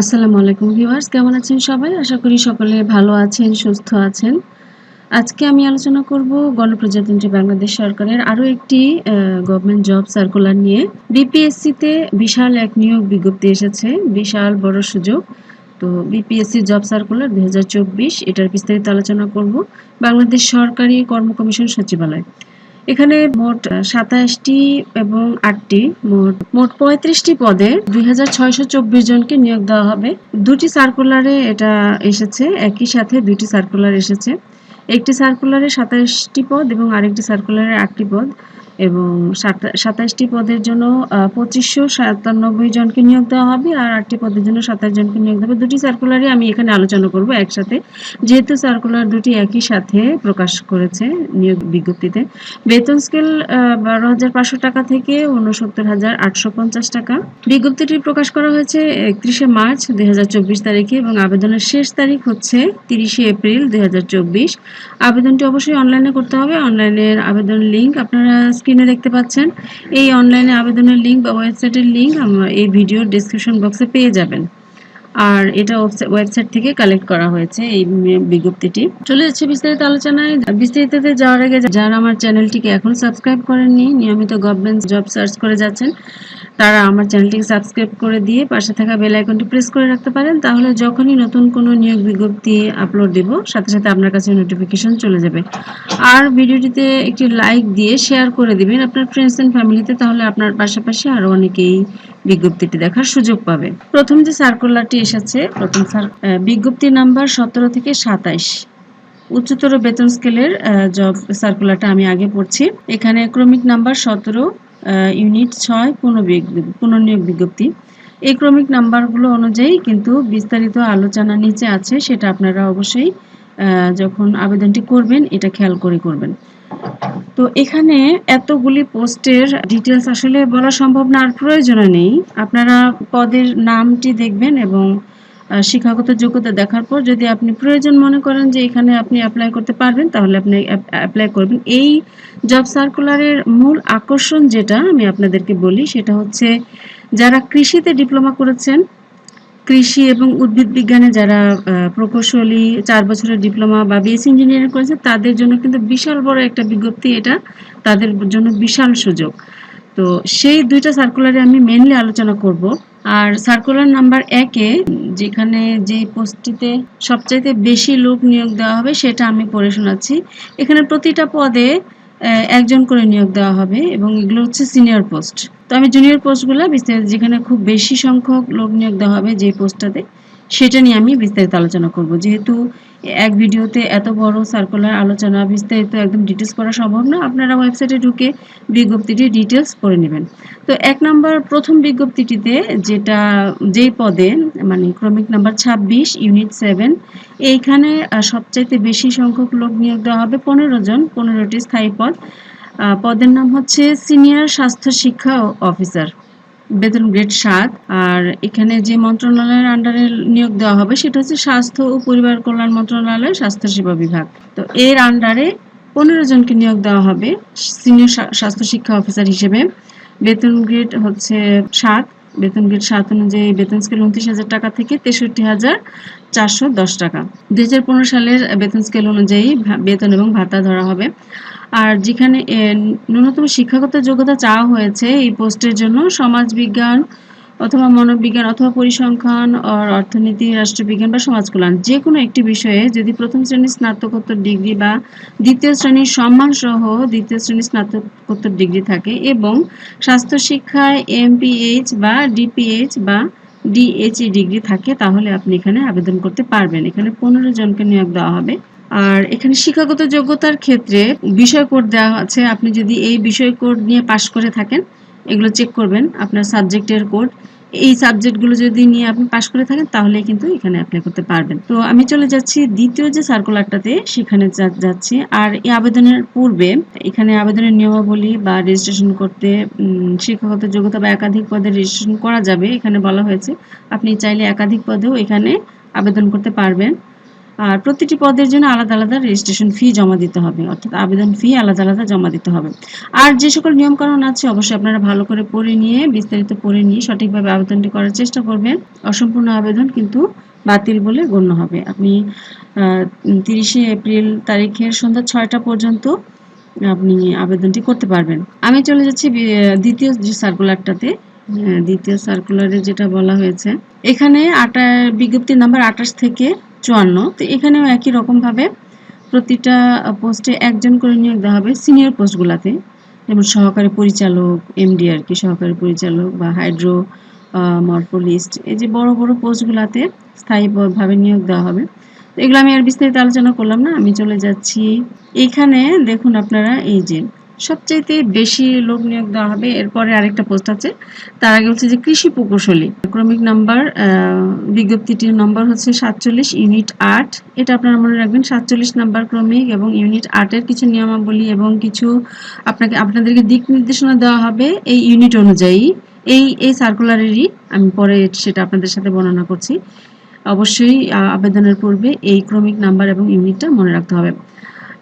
আসসালামু আলাইকুম ভিউয়ার্স, কেমন আছেন সবাই? আশা করি সকলে ভালো আছেন, সুস্থ আছেন। আজকে আমি আলোচনা করব গণপ্রজাতন্ত্রী বাংলাদেশ সরকারের আরও একটি গভর্নমেন্ট জব সার্কুলার নিয়ে। বিপিএসসিতে বিশাল এক নিয়োগ বিজ্ঞপ্তি এসেছে, বিশাল বড় সুযোগ। তো বিপিএসসি জব সার্কুলার দু হাজার চব্বিশ, এটার বিস্তারিত আলোচনা করব। বাংলাদেশ সরকারি কর্ম কমিশন সচিবালয়। এখানে মোট সাতাশটি এবং আটটি, মোট মোট পঁয়ত্রিশটি পদে দুই হাজার ছয়শো চব্বিশ জনকে নিয়োগ দেওয়া হবে। দুটি সার্কুলারে এটা এসেছে, একই সাথে দুটি সার্কুলার এসেছে। একটি সার্কুলারে সাতাশটি পদ এবং আরেকটি সার্কুলারে আটটি পদ। এবং সাতাশটি পদের জন্য পঁচিশশো সাতানব্বই জনকে নিয়োগ দেওয়া হবে আর আটটি পদের জন্য সাতাশ জনকে নিয়োগ দেওয়া হবে। দুটি সার্কুলারই আমি এখানে আলোচনা করব একসাথে। যেহেতু সার্কুলার দুটি একই সাথে প্রকাশ করেছে নিয়োগ বিজ্ঞপ্তিতে, বেতন স্কেল বারো হাজার পাঁচশো টাকা থেকে উনসত্তর হাজার আটশো পঞ্চাশ টাকা। বিজ্ঞপ্তিটি প্রকাশ করা হয়েছে একত্রিশে মার্চ দুই হাজার চব্বিশ তারিখে এবং আবেদনের শেষ তারিখ হচ্ছে তিরিশে এপ্রিল দুই হাজার চব্বিশ। আবেদনটি অবশ্যই অনলাইনে করতে হবে। অনলাইনের আবেদন লিঙ্ক আপনারা স্ক্রিনে দেখতে পাচ্ছেন। এই অনলাইনে আবেদনের লিঙ্ক বা ওয়েবসাইটের লিঙ্ক এই ভিডিওর ডিসক্রিপশন বক্সে পেয়ে যাবেন। আর এটা ওয়েবসাইট থেকে কালেক্ট করা হয়েছে এই বিজ্ঞপ্তিটি। চলে যাচ্ছে বিস্তারিত আলোচনায়। বিস্তারিততে যাওয়ার আগে যারা আমার চ্যানেলটিকে এখন সাবস্ক্রাইব করেননি, নিয়মিত গভর্নমেন্ট জব সার্চ করে যাচ্ছেন, তারা আমার চ্যানেলটিকে সাবস্ক্রাইব করে দিয়ে পাশে থাকা বেল আইকনটি প্রেস করে রাখতে পারেন। তাহলে যখনই নতুন কোনো নিয়োগ বিজ্ঞপ্তি আপলোড দেব, সাথে সাথে আপনার কাছে নোটিফিকেশন চলে যাবে। আর ভিডিওটিতে একটি লাইক দিয়ে শেয়ার করে দিবেন আপনার ফ্রেন্ডস অ্যান্ড ফ্যামিলিতে তাহলে আপনার পাশাপাশি আরও অনেকেই বিজ্ঞপ্তিটি দেখার সুযোগ পাবে। প্রথম যে সার্কুলারটি এসেছে। প্রথম স্যার বিজ্ঞপ্তি নাম্বার সতেরো থেকে সাতাইশ। উচ্চতর বেতন স্কেলের জব সার্কুলারটা আমি আগে পড়ছি। এখানে ক্রমিক নাম্বার সতেরো ইউনিট ছয় পুনর্নিয়োগ বিজ্ঞপ্তি। এই ক্রমিক নাম্বারগুলো অনুযায়ী কিন্তু বিস্তারিত আলোচনা নিচে আছে, সেটা আপনারা অবশ্যই যখন আবেদনটি করবেন, এটা খেয়াল করে করবেন। তো এখানে এতগুলি পোস্টের ডিটেলস আসলে বলা সম্ভব না, আর প্রয়োজন নেই। আপনারা পদের নামটি দেখবেন এবং শিক্ষাগত যোগ্যতা দেখার পর যদি আপনি প্রয়োজন মনে করেন যে এখানে আপনি অ্যাপ্লাই করতে পারবেন, তাহলে আপনি অ্যাপ্লাই করবেন। এই জব সার্কুলারের মূল আকর্ষণ যেটা আমি আপনাদেরকে বলি, সেটা হচ্ছে যারা কৃষিতে ডিপ্লোমা করেছেন কৃষি এবং উদ্ভিদ বিজ্ঞানে যারা প্রকৌশলী, চার বছরের ডিপ্লোমা বা বিএসসি ইঞ্জিনিয়ারিং করেছে, তাদের জন্য কিন্তু বিশাল বড় একটা বিজ্ঞপ্তি এটা, তাদের জন্য বিশাল সুযোগ। তো সেই দুইটা সার্কুলারে আমি মেনলি আলোচনা করব। আর সার্কুলার নাম্বার একে যেখানে যে পোস্টটিতে সবচাইতে বেশি লোক নিয়োগ দেওয়া হবে, সেটা আমি পড়ে শোনাচ্ছি। এখানে প্রতিটা পদে একজন করে নিয়োগ দেওয়া হবে এবং এগুলো হচ্ছে সিনিয়র পোস্ট তো আমি জুনিয়র পোস্টগুলো বিস্তারিত যেখানে খুব বেশি সংখ্যক লোক নিয়োগ দেওয়া হবে যে পোস্টটাতে সেটা নিয়ে আমি বিস্তারিত আলোচনা করব। যেহেতু এক ভিডিওতে এত বড় সার্কুলার আলোচনা, বিস্তারিত একদম ডিটেলস করা সম্ভব না, আপনারা ওয়েবসাইটে ঢুকে বিজ্ঞপ্তিটি ডিটেলস করে নেবেন। তো এক নম্বর প্রথম বিজ্ঞপ্তিটিতে যেটা, যেই পদে মানে ক্রমিক নাম্বার ২৬ ইউনিট সেভেন এইখানে সবচাইতে বেশি সংখ্যক লোক নিয়োগ দেওয়া হবে, পনেরো জন, পনেরোটি স্থায়ী পদ। পদের নাম হচ্ছে সিনিয়র স্বাস্থ্য শিক্ষা অফিসার বেতন গ্রেড সাত। আর এখানে যে মন্ত্রণালয়ের আন্ডারে নিয়োগ দেওয়া হবে, সেটা হচ্ছে স্বাস্থ্য ও পরিবার কল্যাণ মন্ত্রণালয়, স্বাস্থ্য সেবা বিভাগ। তো এর আন্ডারে পনেরো জনকে নিয়োগ দেওয়া হবে সিনিয়র স্বাস্থ্য শিক্ষা অফিসার হিসেবে। বেতন গ্রেড হচ্ছে সাত। বেতন গ্রেড সাত অনুযায়ী বেতন স্কেল উনত্রিশ হাজার টাকা থেকে তেষট্টি হাজার চারশো দশ টাকা। দুই হাজার পনেরো সালের বেতন স্কেল অনুযায়ী বেতন এবং ভাতা ধরা হবে। আর যেখানে ন্যূনতম শিক্ষাগত যোগ্যতা চাওয়া হয়েছে এই পোস্টের জন্য সমাজবিজ্ঞান অথবা মনোবিজ্ঞান অথবা পরিসংখ্যান অর্থনীতি, রাষ্ট্রবিজ্ঞান বা সমাজ কল্যাণ যে কোনো একটি বিষয়ে যদি প্রথম শ্রেণির স্নাতকোত্তর ডিগ্রি বা দ্বিতীয় শ্রেণির সম্মান সহ দ্বিতীয় শ্রেণির স্নাতকোত্তর ডিগ্রি থাকে এবং স্বাস্থ্য শিক্ষায় এমপিএইচ বা ডিপিএইচ বা ডিএইচই ডিগ্রি থাকে, তাহলে আপনি এখানে আবেদন করতে পারবেন। এখানে পনেরো জনকে নিয়োগ দেওয়া হবে। আর এখানে শিক্ষাগত যোগ্যতার ক্ষেত্রে বিষয় কোড দেওয়া আছে। আপনি যদি এই বিষয় কোড নিয়ে পাশ করে থাকেন, এগুলো চেক করবেন, আপনার সাবজেক্টের কোড। এই সাবজেক্টগুলো যদি নিয়ে আপনি পাশ করে থাকেন তাহলে কিন্তু এখানে অ্যাপ্লাই করতে পারবেন। তো আমি চলে যাচ্ছি দ্বিতীয় যে সার্কুলারটাতে সেখানে যাচ্ছি। আর এই আবেদনের পূর্বে, এখানে আবেদনের নিয়মাবলী বা রেজিস্ট্রেশন করতে শিক্ষাগত যোগ্যতা বা একাধিক পদে রেজিস্ট্রেশন করা যাবে। এখানে বলা হয়েছে, আপনি চাইলে একাধিক পদেও এখানে আবেদন করতে পারবেন। আর প্রতিটি পদের জন্য আলাদা আলাদা রেজিস্ট্রেশন ফি জমা দিতে হবে অর্থাৎ আবেদন ফি আলাদা আলাদা জমা দিতে হবে। আর যে সকল নিয়মকানুন আছে অবশ্যই আপনারা ভালো করে পড়ে নিয়ে বিস্তারিত পড়ে নিয়ে সঠিকভাবে আবেদনটি করার চেষ্টা করবেন। অসম্পূর্ণ আবেদন কিন্তু বাতিল বলে গণ্য হবে। আপনি তিরিশে এপ্রিল তারিখের সন্ধ্যা ছয়টা পর্যন্ত আপনি আবেদনটি করতে পারবেন। আমি চলে যাচ্ছি দ্বিতীয় যে সার্কুলারটাতে দ্বিতীয় সার্কুলারে যেটা বলা হয়েছে এখানে আটা বিজ্ঞপ্তি নাম্বার আঠাশ থেকে চুয়ান্ন। তো এখানেও একই রকমভাবে প্রতিটা পোস্টে একজন করে নিয়োগ দেওয়া হবে সিনিয়র পোস্টগুলোতে যেমন সহকারী পরিচালক এমডি আর কি, সহকারী পরিচালক বা হাইড্রো মরফোলিস্ট এই যে বড় বড় পোস্টগুলোতে স্থায়ীভাবে নিয়োগ দেওয়া হবে। তো এগুলো আমি আর বিস্তারিত আলোচনা করলাম না, আমি চলে যাচ্ছি। এখানে দেখুন আপনারা, এই যে সবচাইতে বেশি লোক নিয়োগ দেওয়া হবে, এরপরে আরেকটা পোস্ট আছে। তার আগে হচ্ছে যে কৃষি প্রকৌশলী, ক্রমিক নাম্বার বিজ্ঞপ্তিটির নম্বর হচ্ছে সাতচল্লিশ ইউনিট আট। এটা আপনারা মনে রাখবেন, সাতচল্লিশ নাম্বার ক্রমিক এবং ইউনিট আটের কিছু নিয়মাবলী এবং কিছু আপনাকে, আপনাদেরকে দিক নির্দেশনা দেওয়া হবে এই ইউনিট অনুযায়ী। এই এই সার্কুলারেরই আমি পরে সেটা আপনাদের সাথে বর্ণনা করছি। অবশ্যই আবেদনের পূর্বে এই ক্রমিক নাম্বার এবং ইউনিটটা মনে রাখতে হবে।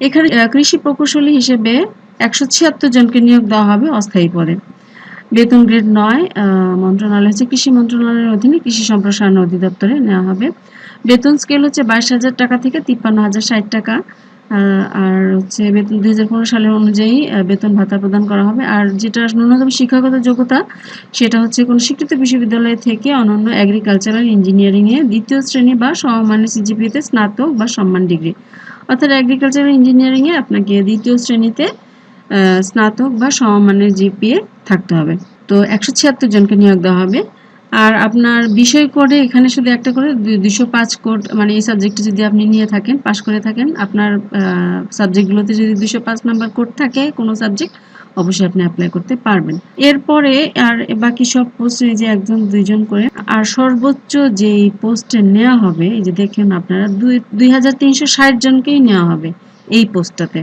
এখানে কৃষি প্রকৌশলী হিসেবে একশো ছিয়াত্তর জনকে নিয়োগ দেওয়া হবে, অস্থায়ী পদে। বেতন গ্রেড নয় মন্ত্রণালয় হচ্ছে কৃষি মন্ত্রণালয়ের অধীনে কৃষি সম্প্রসারণ অধিদপ্তরে নেওয়া হবে। বেতন স্কেল হচ্ছে বাইশ হাজার টাকা থেকে তিপ্পান্ন হাজার ষাট টাকা আর হচ্ছে বেতন দুই হাজার পনেরো সালের অনুযায়ী বেতন ভাতা প্রদান করা হবে। আর যেটা ন্যূনতম শিক্ষাগত যোগ্যতা, সেটা হচ্ছে কোনো স্বীকৃত বিশ্ববিদ্যালয় থেকে অনন্য অ্যাগ্রিকালচারাল ইঞ্জিনিয়ারিংয়ে দ্বিতীয় শ্রেণি বা সমমানের সিজিপিতে স্নাতক বা সম্মান ডিগ্রি। অর্থাৎ এগ্রিকালচারাল ইঞ্জিনিয়ারিংয়ে আপনাকে দ্বিতীয় শ্রেণীতে স্নাতক বা সমমানের জিপিএ থাকতে হবে। তো একশো ছিয়াত্তর জনকে নিয়োগ দেওয়া হবে। আর আপনার বিষয় কোডে এখানে শুধু একটা করে দুশো পাঁচ কোড মানে এই সাবজেক্টে যদি আপনি নিয়ে থাকেন পাশ করে থাকেন, আপনার সাবজেক্টগুলোতে যদি দুশো পাঁচ নাম্বার কোড থাকে কোনো সাবজেক্ট অবশ্যই আপনি অ্যাপ্লাই করতে পারবেন। এরপরে আর বাকি সব পোস্টে যে একজন, দুইজন করে, আর সর্বোচ্চ যে পোস্টে নেওয়া হবে, এই যে দেখেন আপনারা, দুই দুই জনকেই নেওয়া হবে এই পোস্টটাতে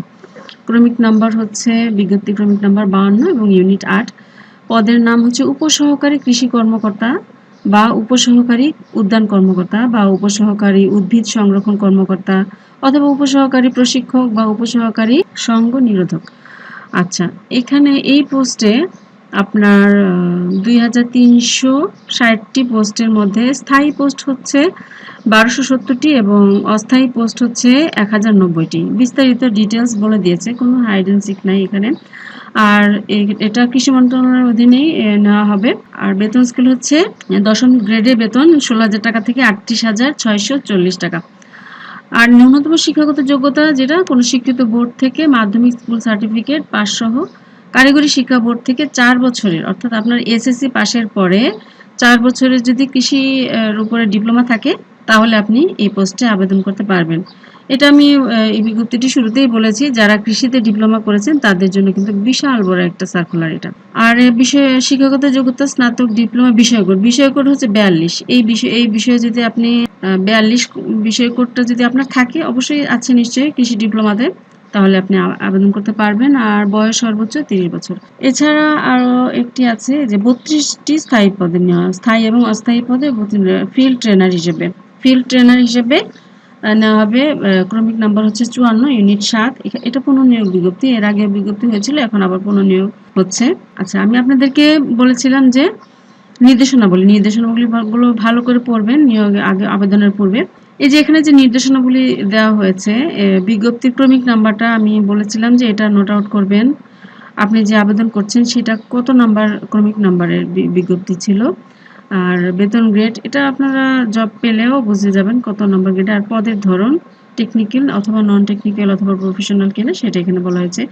ক্রমিক নাম্বার হচ্ছে, বিজ্ঞপ্তি ক্রমিক নাম্বার বাহান্ন এবং ইউনিট আট। পদের নাম হচ্ছে উপসহকারী কৃষি কর্মকর্তা বা উপসহকারী উদ্যান কর্মকর্তা বা উপসহকারী উদ্ভিদ সংরক্ষণ কর্মকর্তা অথবা উপসহকারী প্রশিক্ষক বা উপসহকারী সঙ্গ নিরোধক। আচ্ছা এখানে এই পোস্টে আপনার দুই হাজার তিনশো ষাটটি পোস্টের মধ্যে স্থায়ী পোস্ট হচ্ছে বারোশো সত্তরটি এবং অস্থায়ী পোস্ট হচ্ছে এক হাজার নব্বইটি। বিস্তারিত ডিটেলস বলে দিয়েছে, কোনো হাইড অ্যান্ড সিক নাই এখানে। আর এটা কৃষি মন্ত্রণালয়ের অধীনেই নেওয়া হবে। আর বেতন স্কেল হচ্ছে দশম গ্রেডে বেতন, ষোলো হাজার টাকা থেকে আটত্রিশ হাজার ছয়শো চল্লিশ টাকা। আর ন্যূনতম শিক্ষাগত যোগ্যতা যেটা, কোনো শিক্ষিত বোর্ড থেকে মাধ্যমিক স্কুল সার্টিফিকেট পাস সহ কারিগরি শিক্ষা বোর্ড থেকে চার বছরের, অর্থাৎ আপনার এসএসসি পাশের পরে চার বছরের যদি কৃষির উপরে ডিপ্লোমা থাকে, তাহলে আপনি এই পোস্টে আবেদন করতে পারবেন। এটা আমি এই বিজ্ঞপ্তিটি শুরুতেই বলেছি, যারা কৃষিতে ডিপ্লোমা করেছেন, তাদের জন্য কিন্তু বিশাল বড় একটা সার্কুলার এটা। আর বিষয়, শিক্ষাগত যোগ্যতা, স্নাতক, ডিপ্লোমা বিষয় কোড বিষয় হচ্ছে বিয়াল্লিশ। এই বিষয়, এই বিষয়ে যদি আপনি বিয়াল্লিশ বিষয় কোডটা যদি আপনার থাকে, অবশ্যই আছে নিশ্চয়ই কৃষি ডিপ্লোমাতে তাহলে আপনি আবেদন করতে পারবেন, আর বয়স সর্বোচ্চ তিরিশ বছর। এছাড়া আরও একটি আছে যে বত্রিশটি স্থায়ী পদে নেওয়া স্থায়ী এবং অস্থায়ী পদে ফিল্ড ট্রেনার হিসেবে। ফিল্ড ট্রেনার হিসেবে নেওয়া হবে ক্রমিক নাম্বার হচ্ছে চুয়ান্ন ইউনিট সাত। এটা পুনর্নিয়োগ বিজ্ঞপ্তি, এর আগে বিজ্ঞপ্তি হয়েছিল, এখন আবার পুনর্নিয়োগ হচ্ছে। আচ্ছা আমি আপনাদেরকে বলেছিলাম যে নির্দেশনাবলী নির্দেশনাবলীগুলো ভালো করে পড়বেন, নিয়োগ আগে আবেদনের পূর্বে। এই যে এখানে যে নির্দেশনাগুলি দেওয়া হয়েছে বিজ্ঞপ্তির ক্রমিক নাম্বারটা আমি বলেছিলাম যে এটা নোট আউট করবেন। আপনি যে আবেদন করছেন সেটা কত নাম্বার, ক্রমিক নাম্বারের বিজ্ঞপ্তি ছিল? আর বেতন গ্রেড এটা আপনারা জব পেলেও বুঝে যাবেন কত নম্বর গ্রেড আর পদের ধরন টেকনিক্যাল অথবা নন টেকনিক্যাল অথবা প্রফেশনাল কিনা সেটা এখানে বলা হয়েছে।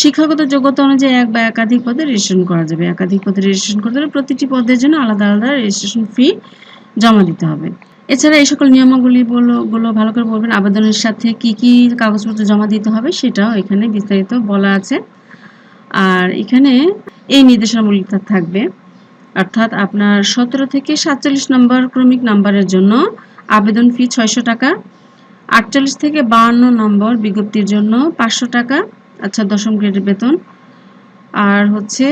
শিক্ষাগত যোগ্যতা অনুযায়ী এক বা একাধিক পদে রেজিস্ট্রেশন করা যাবে। একাধিক পদে রেজিস্ট্রেশন করতে হলে প্রতিটি পদের জন্য আলাদা আলাদা রেজিস্ট্রেশন ফি জমা দিতে হবে। এছাড়া এই সকল নিয়মাগুলি গুলো ভালো করে বলবেন, আবেদনের সাথে কি কি কাগজপত্র জমা দিতে হবে সেটাও এখানে বিস্তারিত বলা আছে। আর এখানে এই নির্দেশনাবলীটা থাকবে। অর্থাৎ আপনার সতেরো থেকে সাতচল্লিশ নম্বর ক্রমিক নাম্বারের জন্য আবেদন ফি ছয়শো টাকা, আটচল্লিশ থেকে বাহান্ন নম্বর বিজ্ঞপ্তির জন্য পাঁচশো টাকা আচ্ছা দশম গ্রেডের বেতন। আর হচ্ছে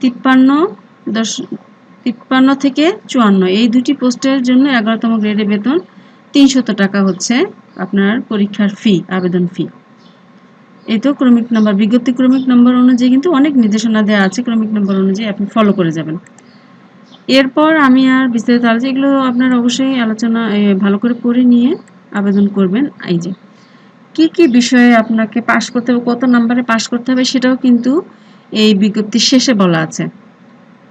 তিপ্পান্ন দশ তিপ্পান্ন থেকে চুয়ান্ন। এই দুটি পোস্টের জন্য এগারোতম গ্রেডের বেতন তিনশত টাকা হচ্ছে আপনার পরীক্ষার ফি আবেদন ফি এই তো ক্রমিক নাম্বার, বিজ্ঞপ্তি ক্রমিক নাম্বার অনুযায়ী কিন্তু অনেক নির্দেশনা দেওয়া আছে। ক্রমিক নাম্বার অনুযায়ী আপনি ফলো করে যাবেন। এরপর আমি আর বিস্তারিত আলোচনা, এগুলো আপনার অবশ্যই আলোচনা ভালো করে পড়ে নিয়ে আবেদন করবেন। এই যে, কি কি বিষয়ে আপনাকে পাশ করতে হবে, কত নাম্বারে পাশ করতে হবে সেটাও কিন্তু এই বিজ্ঞপ্তির শেষে বলা আছে।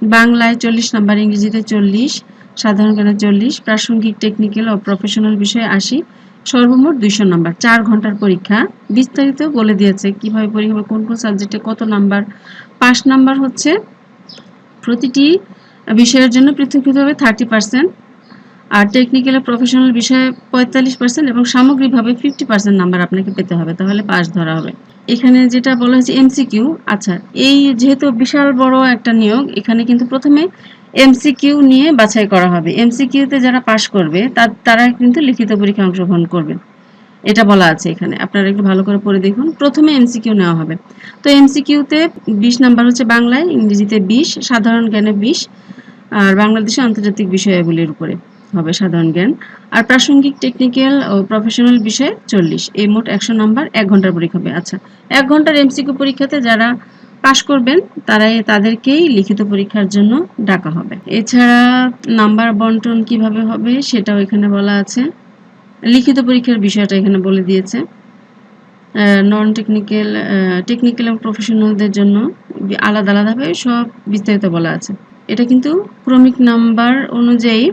বাংলায় চল্লিশ, নাম্বার ইংরেজিতে চল্লিশ, সাধারণ জ্ঞানে চল্লিশ, প্রাসঙ্গিক টেকনিক্যাল ও প্রফেশনাল বিষয়ে আশি, সর্বমোট দুইশো নাম্বার। চার ঘণ্টার পরীক্ষা। বিস্তারিত বলে দিয়েছে কীভাবে পরীক্ষা কোন কোন সাবজেক্টে কত নাম্বার। পাঁচ নাম্বার হচ্ছে প্রতিটি বিষয়ের জন্য পৃথকভাবে থার্টি পার্সেন্ট আর টেকনিক্যাল প্রফেশনাল বিষয়ে পঁয়তাল্লিশ পার্সেন্ট এবং সামগ্রিকভাবে ফিফটি পার্সেন্ট নাম্বার আপনাকে পেতে হবে। তাহলে পাস ধরা হবে। এখানে যেটা বলা হয়েছে এমসিকিউ আচ্ছা এই যেহেতু বিশাল বড় একটা নিয়োগ, এখানে কিন্তু প্রথমে এমসিকিউ নিয়ে বাছাই করা হবে। এমসিকিউতে যারা পাশ করবে, তার- কিন্তু লিখিত পরীক্ষায় অংশগ্রহণ করবে। এটা বলা আছে এখানে। আপনারা একটু ভালো করে পড়ে দেখুন। প্রথমে এমসিকিউ নেওয়া হবে। তো এমসিকিউতে বিশ নাম্বার হচ্ছে বাংলায়, ইংরেজিতে বিশ, সাধারণ জ্ঞানে বিশ, আর বাংলাদেশে আন্তর্জাতিক বিষয়াবলীর উপরে। হবে সাধারণ জ্ঞান। আর প্রাসঙ্গিক টেকনিক্যাল ও প্রফেশনাল বিষয়ে চল্লিশ। এই মোট একশো নম্বর, এক ঘণ্টার পরীক্ষা হবে। আচ্ছা এক ঘণ্টার এমসিকিউ পরীক্ষাতে যারা পাশ করবেন, তারাই তাদেরকেই লিখিত পরীক্ষার জন্য ডাকা হবে। এছাড়া নাম্বার বন্টন কীভাবে হবে সেটাও এখানে বলা আছে। লিখিত পরীক্ষার বিষয়টা এখানে বলে দিয়েছে। নন টেকনিক্যাল টেকনিক্যাল এবং প্রফেশনালদের জন্য আলাদা, আলাদাভাবে সব বিস্তারিত বলা আছে। এটা কিন্তু ক্রমিক নাম্বার অনুযায়ী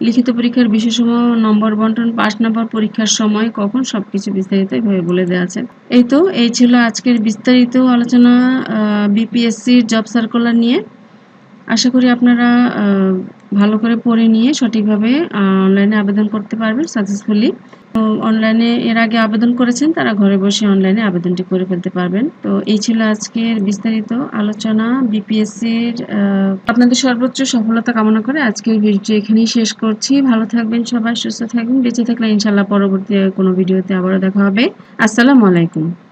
লিখিত পরীক্ষার বিশেষসমূহ নম্বর বন্টন পাঁচ নম্বর পরীক্ষার সময় কখন সবকিছু বিস্তারিত এভাবে বলে দেওয়া আছে। এই তো, এই ছিল আজকের বিস্তারিত আলোচনা বিপিএসসির জব সার্কুলার নিয়ে। আশা করি আপনারা ভালো করে পড়ে নিয়ে সঠিকভাবে অনলাইনে আবেদন করতে পারবেন সাকসেসফুলি তো অনলাইনে এর আগে আবেদন করেছেন, তারা ঘরে বসে অনলাইনে আবেদনটি করে ফেলতে পারবেন। তো এই ছিল আজকের বিস্তারিত আলোচনা বিপিএসসির আপনাদের সর্বোচ্চ সফলতা কামনা করে আজকের ভিডিওটি এখানেই শেষ করছি। ভালো থাকবেন সবাই, সুস্থ থাকবেন, বেঁচে থাকলে ইনশাল্লাহ পরবর্তী কোনো ভিডিওতে আবারও দেখা হবে। আসসালামু আলাইকুম।